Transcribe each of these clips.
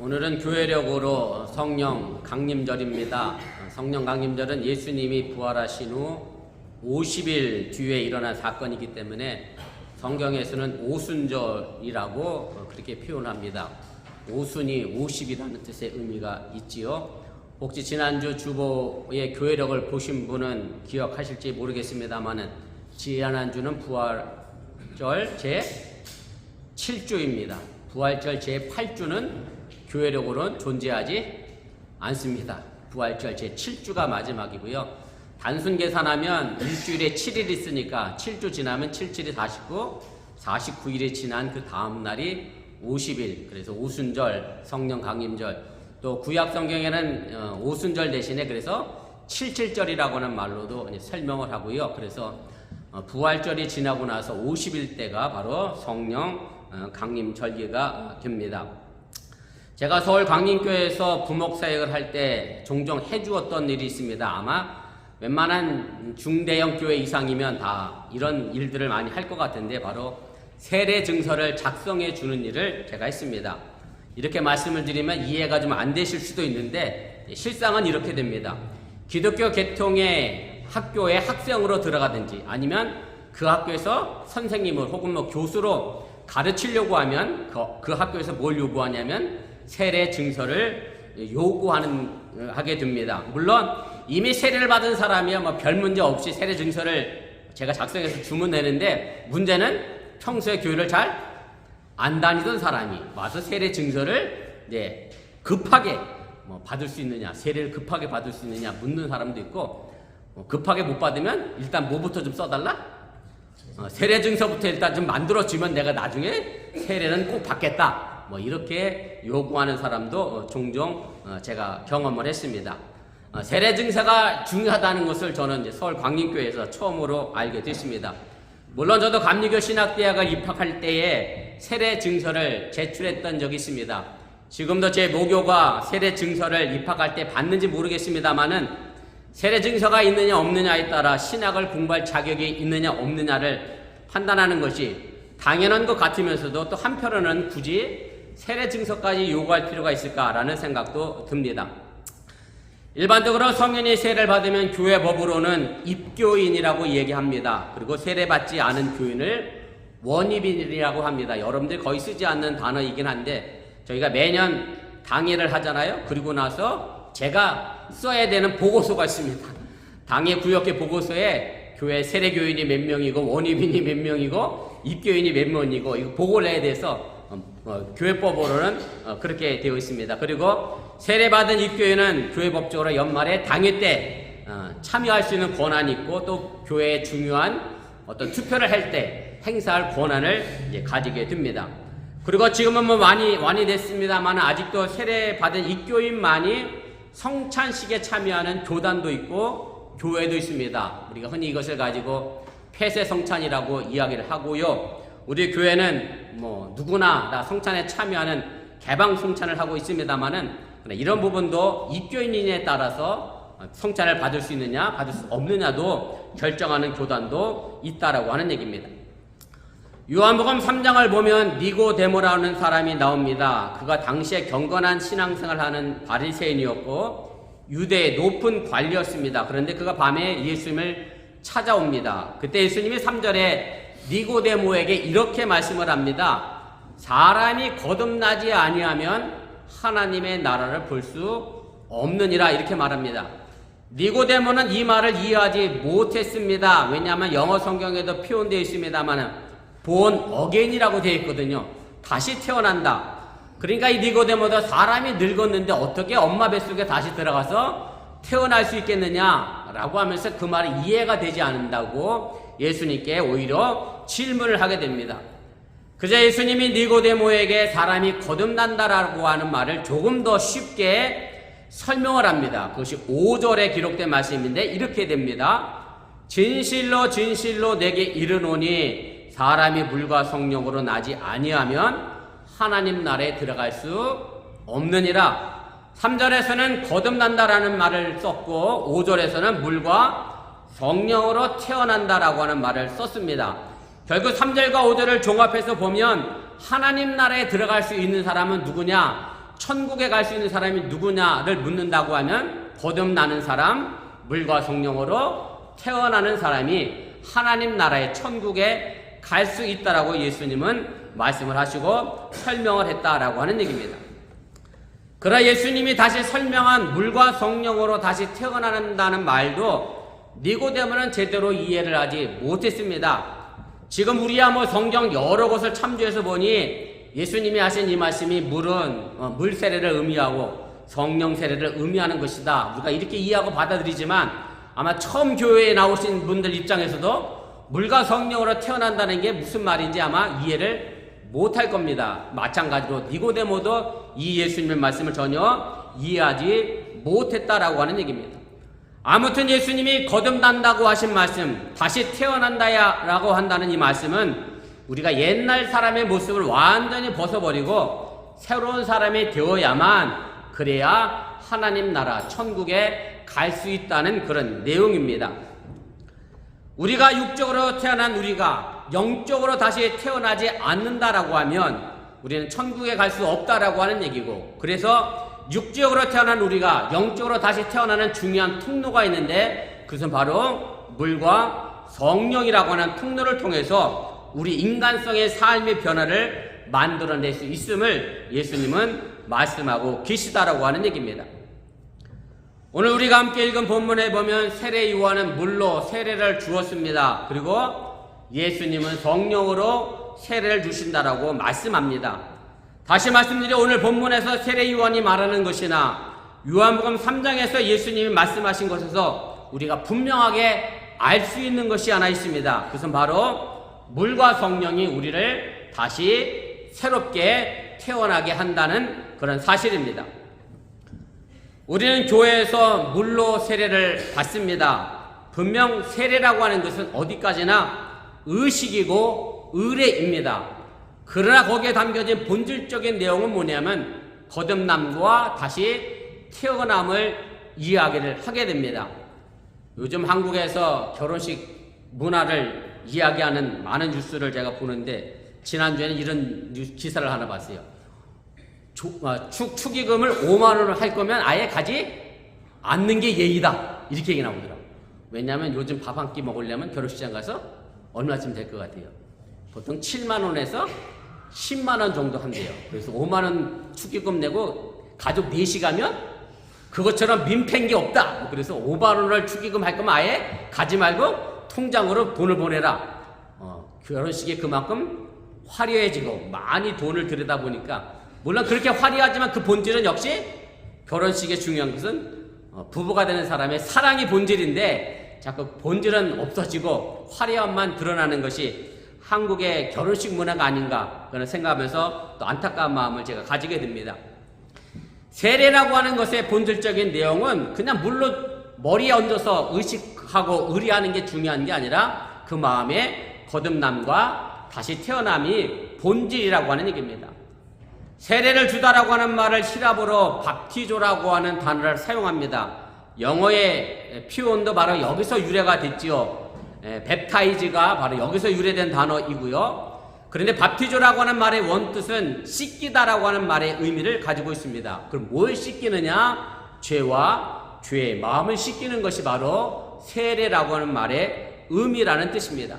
오늘은 교회력으로 성령 강림절입니다. 성령 강림절은 예수님이 부활하신 후 50일 뒤에 일어난 사건이기 때문에 성경에서는 오순절이라고 그렇게 표현합니다. 오순이 50이라는 뜻의 의미가 있지요. 혹시 지난주 주보의 교회력을 보신 분은 기억하실지 모르겠습니다만은 지난주는 부활절 제 7주입니다. 부활절 제 8주는 교회력으로는 존재하지 않습니다. 부활절 제 7주가 마지막이고요. 단순 계산하면 일주일에 7일 있으니까 7주 지나면 7, 7이 49, 49일이 지난 그 다음 날이 50일. 그래서 오순절, 성령 강림절. 또 구약 성경에는 어, 오순절 대신에 그래서 77절이라고 하는 말로도 이제 설명을 하고요. 그래서 어, 부활절이 지나고 나서 50일 때가 바로 성령 어, 강림 절기가 됩니다. 제가 서울 강림교회에서 부목 사역을 할 때 종종 해주었던 일이 있습니다. 아마 웬만한 중대형 교회 이상이면 다 이런 일들을 많이 할 것 같은데 바로 세례 증서를 작성해 주는 일을 제가 했습니다. 이렇게 말씀을 드리면 이해가 좀 안 되실 수도 있는데 실상은 이렇게 됩니다. 기독교 계통의 학교에 학생으로 들어가든지 아니면 그 학교에서 선생님을 혹은 뭐 교수로 가르치려고 하면 그, 그 학교에서 뭘 요구하냐면 세례 증서를 요구하는 어, 하게 됩니다. 물론 이미 세례를 받은 사람이야 뭐 별 문제 없이 세례 증서를 제가 작성해서 주문 내는데 문제는 평소에 교회를 잘 안 다니던 사람이 와서 세례 증서를 네, 급하게 뭐 받을 수 있느냐 세례를 급하게 받을 수 있느냐 묻는 사람도 있고 뭐 급하게 못 받으면 일단 뭐부터 좀 써달라 어, 세례 증서부터 일단 좀 만들어 주면 내가 나중에 세례는 꼭 받겠다. 뭐 이렇게 요구하는 사람도 어, 종종 어, 제가 경험을 했습니다. 어, 세례 증서가 중요하다는 것을 저는 이제 서울 광림교회에서 처음으로 알게 됐습니다. 물론 저도 감리교 신학대학을 입학할 때에 세례 증서를 제출했던 적이 있습니다. 지금도 제 모교가 세례 증서를 입학할 때 받는지 모르겠습니다만은 세례 증서가 있느냐 없느냐에 따라 신학을 공부할 자격이 있느냐 없느냐를 판단하는 것이 당연한 것 같으면서도 또 한편으로는 굳이 세례 증서까지 요구할 필요가 있을까라는 생각도 듭니다. 일반적으로 성인이 세례를 받으면 교회 법으로는 입교인이라고 얘기합니다. 그리고 세례받지 않은 교인을 원입인이라고 합니다. 여러분들 거의 쓰지 않는 단어이긴 한데 저희가 매년 당회를 하잖아요. 그리고 나서 제가 써야 되는 보고서가 있습니다. 당회 구역회 보고서에 교회 세례교인이 몇 명이고 원입인이 몇 명이고 입교인이 몇 명이고 이거 보고를 해야 돼서 어, 어, 교회법으로는 어, 그렇게 되어 있습니다. 그리고 세례받은 입교인은 교회법적으로 연말에 당회 때 어, 참여할 수 있는 권한이 있고 또 교회에 중요한 어떤 투표를 할 때 행사할 권한을 이제 가지게 됩니다. 그리고 지금은 뭐 많이 완이 됐습니다만 아직도 세례받은 입교인만이 성찬식에 참여하는 교단도 있고 교회도 있습니다. 우리가 흔히 이것을 가지고 폐쇄 성찬이라고 이야기를 하고요. 우리 교회는 뭐 누구나 다 성찬에 참여하는 개방 성찬을 하고 있습니다만은 이런 부분도 입교인에 따라서 성찬을 받을 수 있느냐 받을 수 없느냐도 결정하는 교단도 있다라고 하는 얘기입니다. 요한복음 3장을 보면 니고데모라는 사람이 나옵니다. 그가 당시에 경건한 신앙생활을 하는 바리새인이었고 유대의 높은 관리였습니다. 그런데 그가 밤에 예수님을 찾아옵니다. 그때 예수님이 3절에 니고데모에게 이렇게 말씀을 합니다. 사람이 거듭나지 아니하면 하나님의 나라를 볼 수 없느니라 이렇게 말합니다. 니고데모는 이 말을 이해하지 못했습니다. 왜냐하면 영어 성경에도 표현되어 있습니다만은 본 어게인이라고 되어 있거든요. 다시 태어난다. 그러니까 이 니고데모도 사람이 늙었는데 어떻게 엄마 뱃속에 다시 들어가서 태어날 수 있겠느냐라고 하면서 그 말이 이해가 되지 않는다고 예수님께 오히려 질문을 하게 됩니다. 그저 예수님이 니고데모에게 사람이 거듭난다라고 하는 말을 조금 더 쉽게 설명을 합니다. 그것이 5절에 기록된 말씀인데 이렇게 됩니다. 진실로 진실로 내게 이르노니 사람이 물과 성령으로 나지 아니하면 하나님 나라에 들어갈 수 없느니라. 3절에서는 거듭난다라는 말을 썼고 5절에서는 물과 성령으로 태어난다라고 하는 말을 썼습니다. 결국 3절과 5절을 종합해서 보면 하나님 나라에 들어갈 수 있는 사람은 누구냐? 천국에 갈 수 있는 사람이 누구냐를 묻는다고 하면 거듭나는 사람, 물과 성령으로 태어나는 사람이 하나님 나라의 천국에 갈 수 있다라고 예수님은 말씀을 하시고 설명을 했다라고 하는 얘기입니다. 그러나 예수님이 다시 설명한 물과 성령으로 다시 태어난다는 말도 니고데모는 제대로 이해를 하지 못했습니다. 지금 우리야 뭐 성경 여러 곳을 참조해서 보니 예수님이 하신 이 말씀이 물은 어, 물 세례를 의미하고 성령 세례를 의미하는 것이다. 우리가 이렇게 이해하고 받아들이지만 아마 처음 교회에 나오신 분들 입장에서도 물과 성령으로 태어난다는 게 무슨 말인지 아마 이해를 못할 겁니다. 마찬가지로 니고데모도 이 예수님의 말씀을 전혀 이해하지 못했다라고 하는 얘기입니다. 아무튼 예수님이 거듭난다고 하신 말씀, 다시 태어난다야라고 한다는 이 말씀은 우리가 옛날 사람의 모습을 완전히 벗어버리고 새로운 사람이 되어야만 그래야 하나님 나라 천국에 갈 수 있다는 그런 내용입니다. 우리가 육적으로 태어난 우리가 영적으로 다시 태어나지 않는다라고 하면 우리는 천국에 갈 수 없다라고 하는 얘기고 그래서 육적으로 태어난 우리가 영적으로 다시 태어나는 중요한 통로가 있는데 그것은 바로 물과 성령이라고 하는 통로를 통해서 우리 인간성의 삶의 변화를 만들어낼 수 있음을 예수님은 말씀하고 계시다라고 하는 얘기입니다. 오늘 우리가 함께 읽은 본문에 보면 세례 요한은 물로 세례를 주었습니다. 그리고 예수님은 성령으로 세례를 주신다라고 말씀합니다. 다시 말씀드려 오늘 본문에서 세례 요한이 말하는 것이나 요한복음 3장에서 예수님이 말씀하신 것에서 우리가 분명하게 알 수 있는 것이 하나 있습니다. 그것은 바로 물과 성령이 우리를 다시 새롭게 태어나게 한다는 그런 사실입니다. 우리는 교회에서 물로 세례를 받습니다. 분명 세례라고 하는 것은 어디까지나 의식이고 의례입니다. 그러나 거기에 담겨진 본질적인 내용은 뭐냐면 거듭남과 다시 태어남을 이야기를 하게 됩니다. 요즘 한국에서 결혼식 문화를 이야기하는 많은 뉴스를 제가 보는데 지난주에는 이런 기사를 하나 봤어요. 축, 아, 축, 축의금을 5만 원을 할 거면 아예 가지 않는 게 예의다. 이렇게 얘기 나오더라고. 왜냐하면 요즘 밥 한 끼 먹으려면 결혼식장 가서 얼마쯤 될 것 같아요? 보통 7만 원에서 10만 원 정도 한대요. 그래서 5만 원 축의금 내고 가족 4시 가면 그것처럼 민폐인 게 없다. 그래서 5만 원을 축의금 할 거면 아예 가지 말고 통장으로 돈을 보내라. 어, 결혼식에 그만큼 화려해지고 많이 돈을 들여다 보니까 물론 그렇게 화려하지만 그 본질은 역시 결혼식에 중요한 것은 어, 부부가 되는 사람의 사랑이 본질인데 자꾸 본질은 없어지고 화려함만 드러나는 것이 한국의 결혼식 문화가 아닌가 그런 생각하면서 또 안타까운 마음을 제가 가지게 됩니다. 세례라고 하는 것의 본질적인 내용은 그냥 물로 머리에 얹어서 의식하고 의리하는 게 중요한 게 아니라 그 마음의 거듭남과 다시 태어남이 본질이라고 하는 얘기입니다. 세례를 주다라고 하는 말을 히랍어로 밥티조라고 하는 단어를 사용합니다. 영어의 표현도 바로 여기서 유래가 됐지요. 뱁타이즈가 바로 여기서 유래된 단어이고요. 그런데 밥티조라고 하는 말의 원뜻은 씻기다라고 하는 말의 의미를 가지고 있습니다. 그럼 뭘 씻기느냐? 죄와 죄의 마음을 씻기는 것이 바로 세례라고 하는 말의 의미라는 뜻입니다.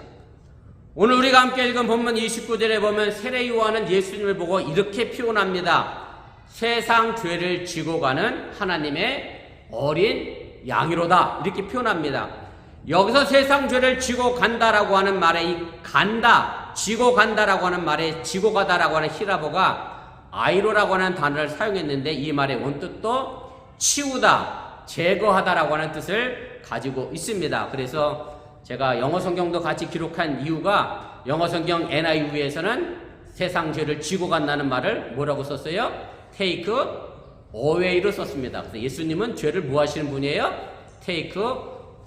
오늘 우리가 함께 읽은 본문 29절에 보면 세례 요한은 예수님을 보고 이렇게 표현합니다. 세상 죄를 지고 가는 하나님의 어린 양이로다. 이렇게 표현합니다. 여기서 세상 죄를 지고 간다라고 하는 말에 이 간다, 지고 간다라고 하는 말에 지고 가다라고 하는 히라보가 아이로라고 하는 단어를 사용했는데 이 말의 원뜻도 치우다, 제거하다라고 하는 뜻을 가지고 있습니다. 그래서 제가 영어 성경도 같이 기록한 이유가 영어 성경 NIV에서는 세상 죄를 지고 간다는 말을 뭐라고 썼어요? take away로 썼습니다. 그래서 예수님은 죄를 뭐 하시는 분이에요? take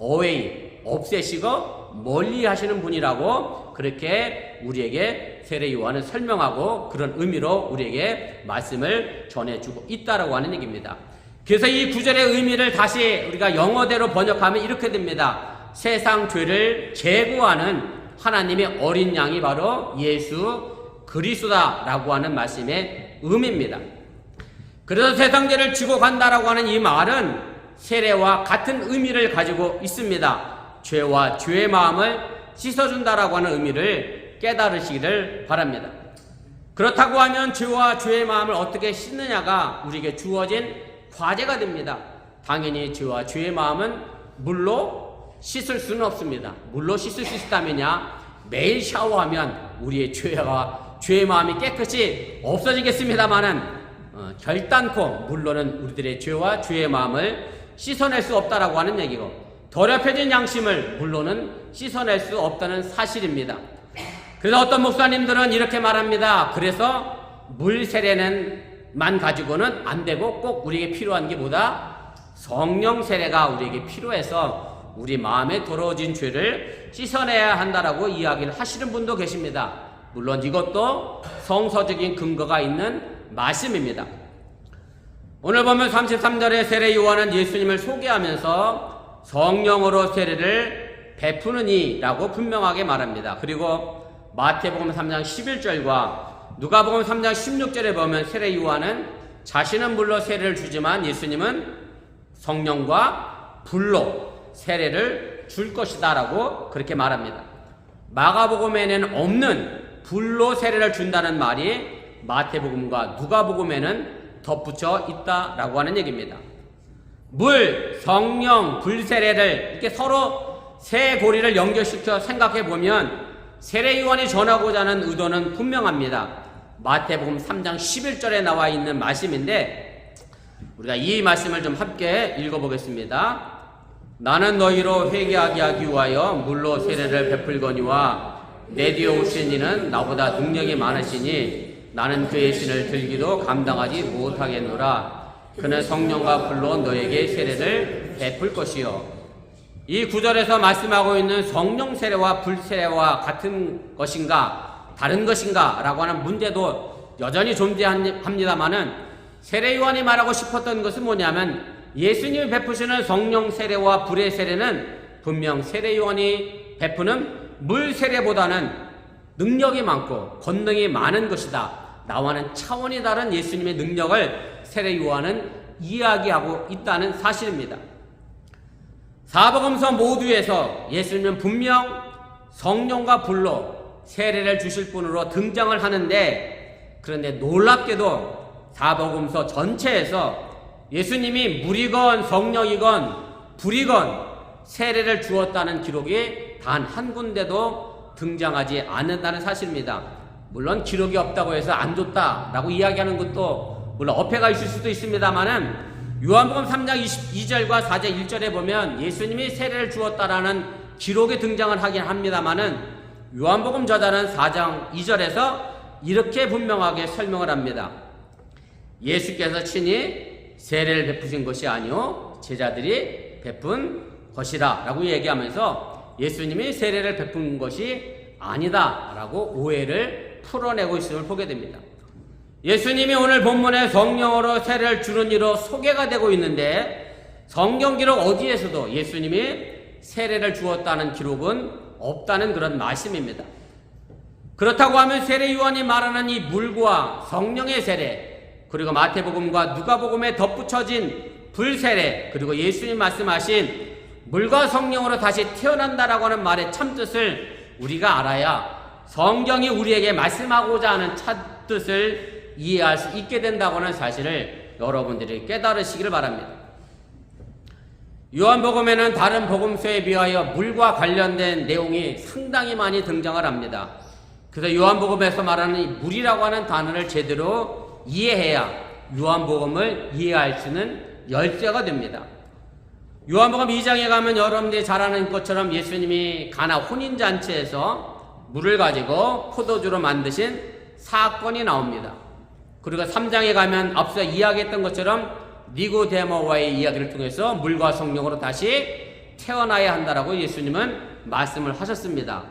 away, 없애시고 멀리 하시는 분이라고 그렇게 우리에게 세례 요한은 설명하고 그런 의미로 우리에게 말씀을 전해주고 있다라고 하는 얘기입니다. 그래서 이 구절의 의미를 다시 우리가 영어대로 번역하면 이렇게 됩니다. 세상 죄를 제거하는 하나님의 어린 양이 바로 예수 그리스도다라고 하는 말씀의 의미입니다. 그래서 세상 죄를 지고 간다라고 하는 이 말은 세례와 같은 의미를 가지고 있습니다. 죄와 죄의 마음을 씻어준다라고 하는 의미를 깨달으시기를 바랍니다. 그렇다고 하면 죄와 죄의 마음을 어떻게 씻느냐가 우리에게 주어진 과제가 됩니다. 당연히 죄와 죄의 마음은 물로 씻을 수는 없습니다. 물로 씻을 수 있다면야 매일 샤워하면 우리의 죄와 죄의 마음이 깨끗이 없어지겠습니다만은 어, 결단코 물로는 우리들의 죄와 죄의 마음을 씻어낼 수 없다라고 하는 얘기고 더럽혀진 양심을 물로는 씻어낼 수 없다는 사실입니다. 그래서 어떤 목사님들은 이렇게 말합니다. 그래서 물 세례는 만 가지고는 안 되고 꼭 우리에게 필요한 게 뭐다? 성령 세례가 우리에게 필요해서 우리 마음에 더러워진 죄를 씻어내야 한다라고 이야기를 하시는 분도 계십니다. 물론 이것도 성서적인 근거가 있는 말씀입니다. 오늘 보면 33절의 세례 요한은 예수님을 소개하면서 성령으로 세례를 베푸는 이라고 분명하게 말합니다. 그리고 마태복음 3장 11절과 누가복음 3장 16절에 보면 세례 요한은 자신은 물로 세례를 주지만 예수님은 성령과 불로 세례를 줄 것이다라고 그렇게 말합니다. 마가복음에는 없는 불로 세례를 준다는 말이 마태복음과 누가복음에는 덧붙여 있다라고 하는 얘기입니다. 물, 성령, 불세례를 이렇게 서로 세 고리를 연결시켜 생각해 보면 세례 요한이 전하고자 하는 의도는 분명합니다. 마태복음 3장 11절에 나와 있는 말씀인데 우리가 이 말씀을 좀 함께 읽어보겠습니다. 나는 너희로 회개하게 하기 위하여 물로 세례를 베풀거니와 내 뒤에 오신 이는 나보다 능력이 많으시니 나는 그의 신을 들기도 감당하지 못하겠노라. 그는 성령과 불로 너에게 세례를 베풀 것이요. 이 구절에서 말씀하고 있는 성령 세례와 불 세례와 같은 것인가 다른 것인가 라고 하는 문제도 여전히 존재합니다만은 세례 요한이 말하고 싶었던 것은 뭐냐면 예수님이 베푸시는 성령 세례와 불의 세례는 분명 세례 요한이 베푸는 물 세례보다는 능력이 많고 권능이 많은 것이다. 나와는 차원이 다른 예수님의 능력을 세례 요한은 이야기하고 있다는 사실입니다. 사복음서 모두에서 예수님은 분명 성령과 불로 세례를 주실 분으로 등장을 하는데 그런데 놀랍게도 사복음서 전체에서 예수님이 물이건 성령이건 불이건 세례를 주었다는 기록이 단 한 군데도 등장하지 않는다는 사실입니다. 물론 기록이 없다고 해서 안 줬다라고 이야기하는 것도 물론 어폐가 있을 수도 있습니다만은 요한복음 3장 22절과 4절 1절에 보면 예수님이 세례를 주었다라는 기록이 등장을 하긴 합니다만은 요한복음 저자는 4장 2절에서 이렇게 분명하게 설명을 합니다. 예수께서 친히 세례를 베푸신 것이 아니요 제자들이 베푼 것이라라고 얘기하면서 예수님이 세례를 베푼 것이 아니다라고 오해를 풀어내고 있음을 보게 됩니다. 예수님이 오늘 본문에 성령으로 세례를 주는 이로 소개가 되고 있는데 성경 기록 어디에서도 예수님이 세례를 주었다는 기록은 없다는 그런 말씀입니다. 그렇다고 하면 세례 요한이 말하는 이 물과 성령의 세례 그리고 마태복음과 누가복음에 덧붙여진 불세례 그리고 예수님 말씀하신 물과 성령으로 다시 태어난다라고 하는 말의 참뜻을 우리가 알아야 성경이 우리에게 말씀하고자 하는 참뜻을 이해할 수 있게 된다고 하는 사실을 여러분들이 깨달으시기를 바랍니다. 요한복음에는 다른 복음서에 비하여 물과 관련된 내용이 상당히 많이 등장을 합니다. 그래서 요한복음에서 말하는 이 물이라고 하는 단어를 제대로 이해해야 요한복음을 이해할 수는 열쇠가 됩니다. 요한복음 2장에 가면 여러분들이 잘 아는 것처럼 예수님이 가나 혼인잔치에서 물을 가지고 포도주로 만드신 사건이 나옵니다. 그리고 3장에 가면 앞서 이야기했던 것처럼 니고데모와의 이야기를 통해서 물과 성령으로 다시 태어나야 한다라고 예수님은 말씀을 하셨습니다.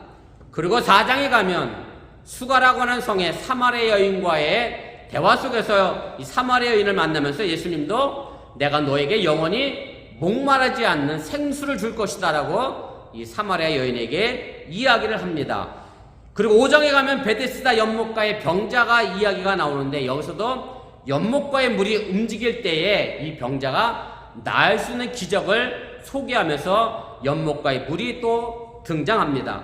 그리고 4장에 가면 수가라고 하는 성의 사마리아 여인과의 대화 속에서 이 사마리아 여인을 만나면서 예수님도 내가 너에게 영원히 목마르지 않는 생수를 줄 것이다라고 이 사마리아 여인에게 이야기를 합니다. 그리고 5장에 가면 베데스다 연못가의 병자가 이야기가 나오는데 여기서도 연못과의 물이 움직일 때에 이 병자가 나을 수 있는 기적을 소개하면서 연못과의 물이 또 등장합니다.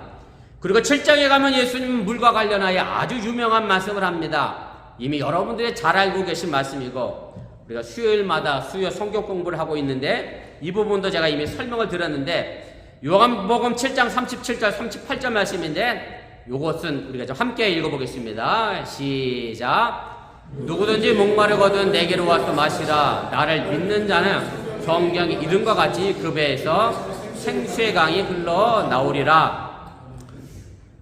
그리고 7장에 가면 예수님은 물과 관련하여 아주 유명한 말씀을 합니다. 이미 여러분들이 잘 알고 계신 말씀이고 우리가 수요일마다 수요 성경 공부를 하고 있는데 이 부분도 제가 이미 설명을 드렸는데 요한복음 7장 37절 38절 말씀인데 요것은 우리가 좀 함께 읽어보겠습니다. 시작. 누구든지 목마르거든 내게로 와서 마시라. 나를 믿는 자는 성경이 이름과 같이 그 배에서 생수의 강이 흘러 나오리라.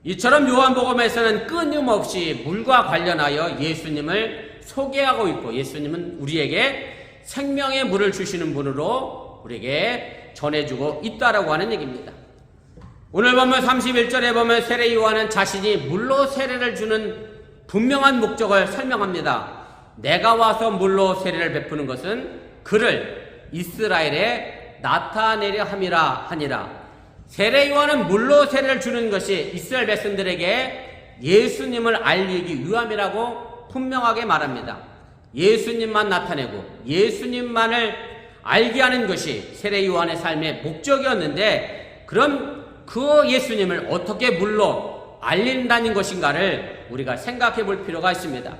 이처럼 요한복음에서는 끊임없이 물과 관련하여 예수님을 소개하고 있고 예수님은 우리에게 생명의 물을 주시는 분으로 우리에게 전해주고 있다라고 하는 얘기입니다. 오늘 보면 31절에 보면 세례 요한은 자신이 물로 세례를 주는 분명한 목적을 설명합니다. 내가 와서 물로 세례를 베푸는 것은 그를 이스라엘에 나타내려 함이라 하니라. 세례 요한은 물로 세례를 주는 것이 이스라엘 백성들에게 예수님을 알리기 위함이라고 분명하게 말합니다. 예수님만 나타내고 예수님만을 알게 하는 것이 세례 요한의 삶의 목적이었는데 그럼 그 예수님을 어떻게 물로 알린다는 것인가를 우리가 생각해 볼 필요가 있습니다.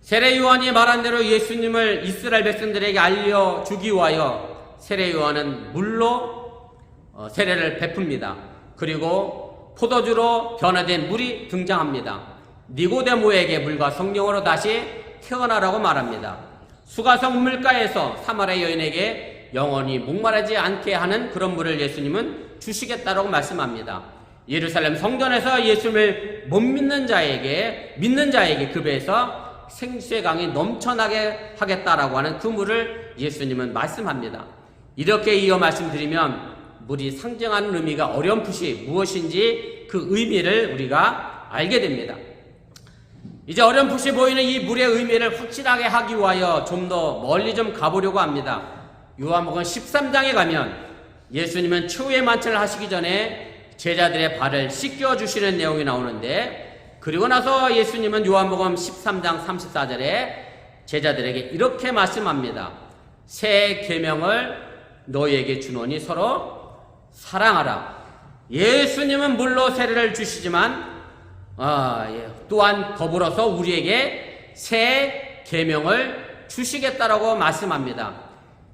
세례 요한이 말한 대로 예수님을 이스라엘 백성들에게 알려 주기 위하여 세례 요한은 물로 어, 세례를 베풉니다. 그리고 포도주로 변화된 물이 등장합니다. 니고데모에게 물과 성령으로 다시 태어나라고 말합니다. 수가성 물가에서 사마리아 여인에게 영원히 목마르지 않게 하는 그런 물을 예수님은 주시겠다라고 말씀합니다. 예루살렘 성전에서 예수님을 못 믿는 자에게 믿는 자에게 그 배에서 생수의 강이 넘쳐나게 하겠다라고 하는 그 물을 예수님은 말씀합니다. 이렇게 이어 말씀드리면 물이 상징하는 의미가 어렴풋이 무엇인지 그 의미를 우리가 알게 됩니다. 이제 어렴풋이 보이는 이 물의 의미를 확실하게 하기 위하여 좀 더 멀리 좀 가보려고 합니다. 요한복음 13장에 가면 예수님은 추후의 만찬을 하시기 전에 제자들의 발을 씻겨 주시는 내용이 나오는데 그리고 나서 예수님은 요한복음 13장 34절에 제자들에게 이렇게 말씀합니다. 새 계명을 너희에게 주노니 서로 사랑하라. 예수님은 물로 세례를 주시지만 아, 예. 또한 더불어서 우리에게 새 계명을 주시겠다라고 말씀합니다.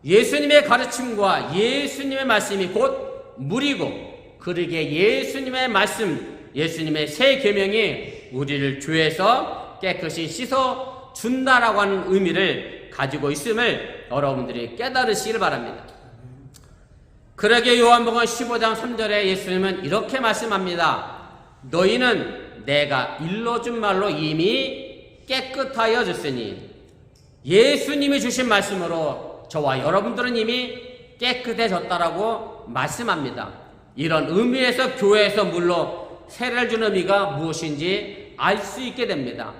예수님의 가르침과 예수님의 말씀이 곧 물이고 그러게 예수님의 말씀, 예수님의 새 계명이 우리를 죄에서 깨끗이 씻어 준다라고 하는 의미를 가지고 있음을 여러분들이 깨달으시길 바랍니다. 그러게 요한복음 15장 3절에 예수님은 이렇게 말씀합니다. 너희는 내가 일러준 말로 이미 깨끗하여 졌으니 예수님이 주신 말씀으로 저와 여러분들은 이미 깨끗해졌다라고 말씀합니다. 이런 의미에서 교회에서 물로 세례를 주는 의미가 무엇인지 알 수 있게 됩니다.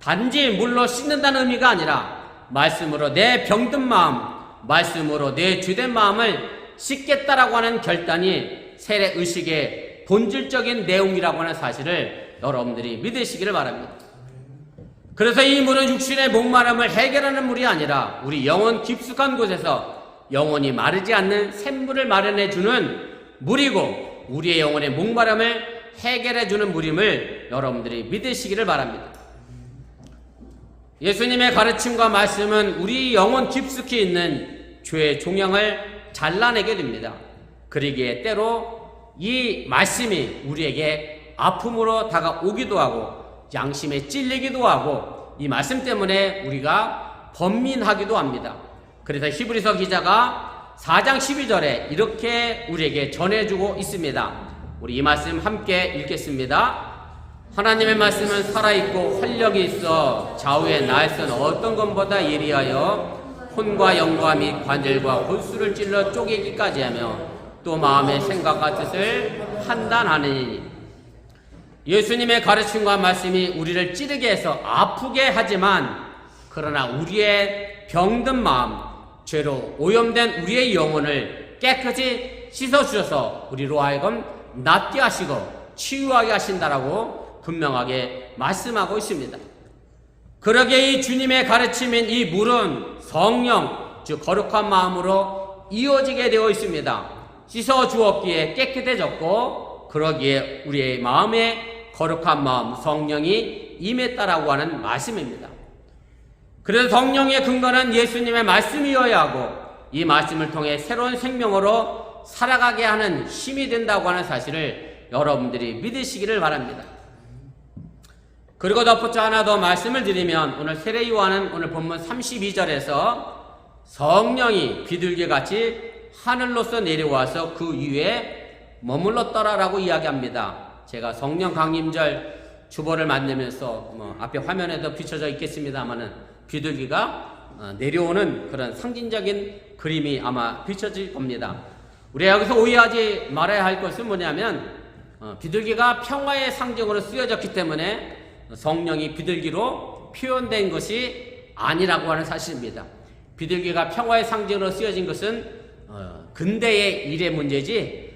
단지 물로 씻는다는 의미가 아니라 말씀으로 내 병든 마음, 말씀으로 내 주된 마음을 씻겠다라고 하는 결단이 세례 의식의 본질적인 내용이라고 하는 사실을 여러분들이 믿으시기를 바랍니다. 그래서 이 물은 육신의 목마름을 해결하는 물이 아니라 우리 영혼 깊숙한 곳에서 영혼이 마르지 않는 샘물을 마련해 주는 물이고 우리의 영혼의 목마름을 해결해 주는 물임을 여러분들이 믿으시기를 바랍니다. 예수님의 가르침과 말씀은 우리 영혼 깊숙이 있는 죄의 종양을 잘라내게 됩니다. 그러기에 때로 이 말씀이 우리에게 아픔으로 다가오기도 하고 양심에 찔리기도 하고 이 말씀 때문에 우리가 번민하기도 합니다. 그래서 히브리서 기자가 4장 12절에 이렇게 우리에게 전해주고 있습니다. 우리 이 말씀 함께 읽겠습니다. 하나님의 말씀은 살아있고 활력이 있어 좌우의 날선 어떤 것보다 예리하여 혼과 영과 및 관절과 골수를 찔러 쪼개기까지 하며 또 마음의 생각과 뜻을 판단하느니 예수님의 가르침과 말씀이 우리를 찌르게 해서 아프게 하지만 그러나 우리의 병든 마음, 죄로 오염된 우리의 영혼을 깨끗이 씻어 주셔서 우리로 하여금 낫게 하시고 치유하게 하신다라고 분명하게 말씀하고 있습니다. 그러게 이 주님의 가르침인 이 물은 성령, 즉 거룩한 마음으로 이어지게 되어 있습니다. 씻어 주었기에 깨끗해졌고 그러기에 우리의 마음에 거룩한 마음 성령이 임했다라고 하는 말씀입니다. 그래서 성령의 근거는 예수님의 말씀이어야 하고 이 말씀을 통해 새로운 생명으로 살아가게 하는 힘이 된다고 하는 사실을 여러분들이 믿으시기를 바랍니다. 그리고 덧붙여 하나 더 말씀을 드리면 오늘 세례 요한은 오늘 본문 32절에서 성령이 비둘기 같이 하늘로서 내려와서 그 위에 머물렀더라라고 이야기합니다. 제가 성령 강림절 주보를 만들면서 뭐 앞에 화면에도 비춰져 있겠습니다만은 비둘기가 어, 내려오는 그런 상징적인 그림이 아마 비춰질 겁니다. 우리 여기서 오해하지 말아야 할 것은 뭐냐면 어, 비둘기가 평화의 상징으로 쓰여졌기 때문에 성령이 비둘기로 표현된 것이 아니라고 하는 사실입니다. 비둘기가 평화의 상징으로 쓰여진 것은 어, 근대의 일의 문제지 예,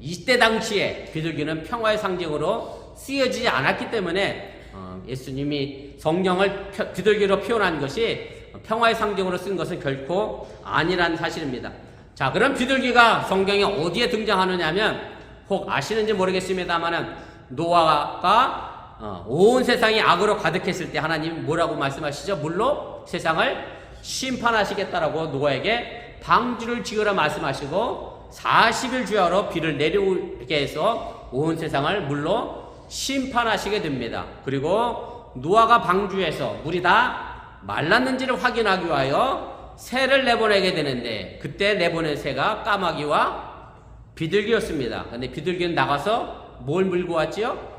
이때 당시에 비둘기는 평화의 상징으로 쓰여지지 않았기 때문에 어, 예수님이 성령을 펴- 비둘기로 표현한 것이 평화의 상징으로 쓴 것은 결코 아니란 사실입니다. 자, 그럼 비둘기가 성경에 어디에 등장하느냐면 혹 아시는지 모르겠습니다만은 노아가 어, 온 세상이 악으로 가득했을 때 하나님 뭐라고 말씀하시죠? 물로 세상을 심판하시겠다라고 노아에게 방주를 지으라 말씀하시고 40일 주야로 비를 내려오게 해서 온 세상을 물로 심판하시게 됩니다. 그리고 노아가 방주에서 물이 다 말랐는지를 확인하기 위하여 새를 내보내게 되는데 그때 내보낸 새가 까마귀와 비둘기였습니다. 근데 비둘기는 나가서 뭘 물고 왔지요?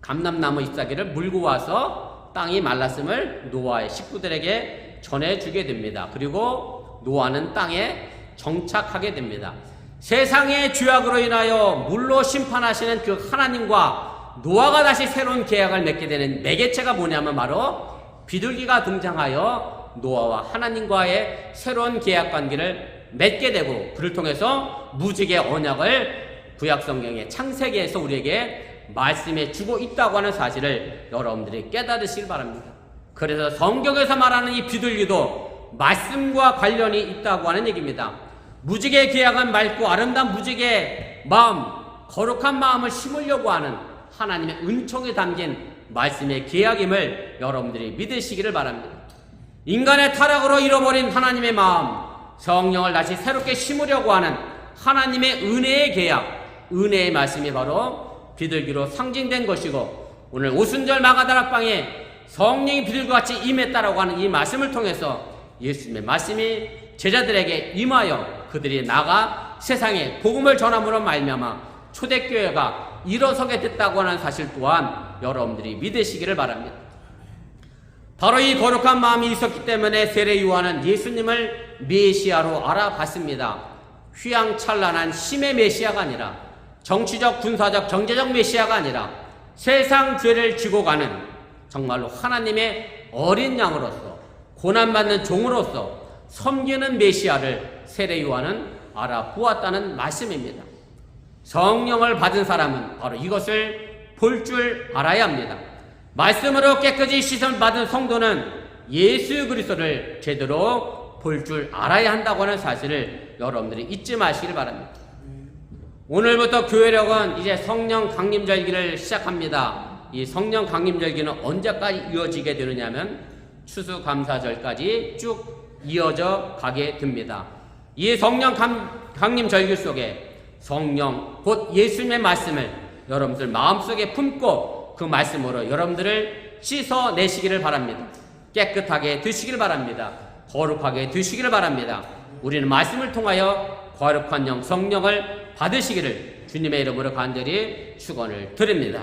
감람나무 잎사귀를 물고 와서 땅이 말랐음을 노아의 식구들에게 전해주게 됩니다. 그리고 노아는 땅에 정착하게 됩니다. 세상의 죄악으로 인하여 물로 심판하시는 그 하나님과 노아가 다시 새로운 계약을 맺게 되는 매개체가 뭐냐면 바로 비둘기가 등장하여 노아와 하나님과의 새로운 계약 관계를 맺게 되고 그를 통해서 무지개 언약을 구약 성경의 창세기에서 우리에게 말씀해 주고 있다고 하는 사실을 여러분들이 깨달으시길 바랍니다. 그래서 성경에서 말하는 이 비둘기도 말씀과 관련이 있다고 하는 얘기입니다. 무지개 계약은 맑고 아름다운 무지개 마음, 거룩한 마음을 심으려고 하는 하나님의 은총이 담긴 말씀의 계약임을 여러분들이 믿으시기를 바랍니다. 인간의 타락으로 잃어버린 하나님의 마음, 성령을 다시 새롭게 심으려고 하는 하나님의 은혜의 계약, 은혜의 말씀이 바로 비둘기로 상징된 것이고 오늘 오순절 마가다락방에 성령이 비둘기같이 임했다라고 하는 이 말씀을 통해서 예수님의 말씀이 제자들에게 임하여 그들이 나가 세상에 복음을 전함으로 말미암아 초대교회가 일어서게 됐다고 하는 사실 또한 여러분들이 믿으시기를 바랍니다. 바로 이 거룩한 마음이 있었기 때문에 세례 요한은 예수님을 메시아로 알아봤습니다. 휘황찬란한 심의 메시아가 아니라 정치적, 군사적, 경제적 메시아가 아니라 세상 죄를 지고 가는 정말로 하나님의 어린 양으로서 고난받는 종으로서 섬기는 메시아를 세례 요한은 알아보았다는 말씀입니다. 성령을 받은 사람은 바로 이것을 볼 줄 알아야 합니다. 말씀으로 깨끗이 씻음 받은 성도는 예수 그리스도를 제대로 볼 줄 알아야 한다고 하는 사실을 여러분들이 잊지 마시길 바랍니다. 오늘부터 교회력은 이제 성령 강림절기를 시작합니다. 이 성령 강림절기는 언제까지 이어지게 되느냐면 추수감사절까지 쭉 이어져 가게 됩니다. 이 성령 감, 강림절기 속에 성령 곧 예수님의 말씀을 여러분들 마음속에 품고 그 말씀으로 여러분들을 씻어내시기를 바랍니다. 깨끗하게 드시기를 바랍니다. 거룩하게 드시기를 바랍니다. 우리는 말씀을 통하여 거룩한 영 성령을 받으시기를 주님의 이름으로 간절히 축원을 드립니다.